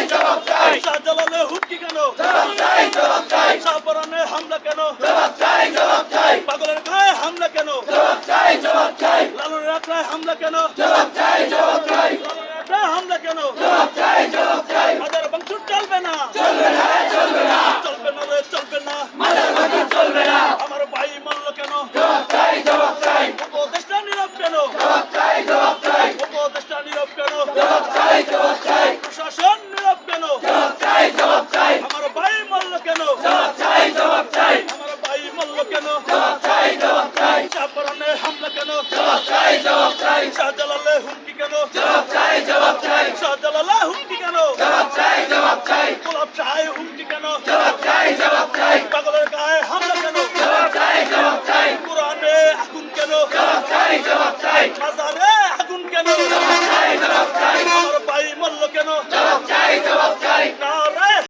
চাই। জবাব চাই। শাহজালালে হুমকি কেন? জবাব চাই জবাব চাই। শাহপরানের হামলা কেন? জবাব চাই জবাব চাই। পাগলের গায়ে হামলা কেন? জবাব চাই জবাব চাই। লালনের আখড়ায় হামলা কেন? জবাব চাই জবাব চাই। শাহজালালে হুমকি কেন? জবাব চাই জবাব চাই। শাহজালালে হুমকি কেন? জবাব চাই জবাব চাই। গোলাপ চাই হুমকি কেন? জবাব চাই জবাব চাই। পাগলের গায়ে হামলা কেন? জবাব চাই জবাব চাই। কোরআনে আগুন কেন? জবাব চাই জবাব চাই। মাজারে আগুন কেন? জবাব চাই জবাব চাই। আমার মল্ল কেন? জবাব চাই জবাব চাই।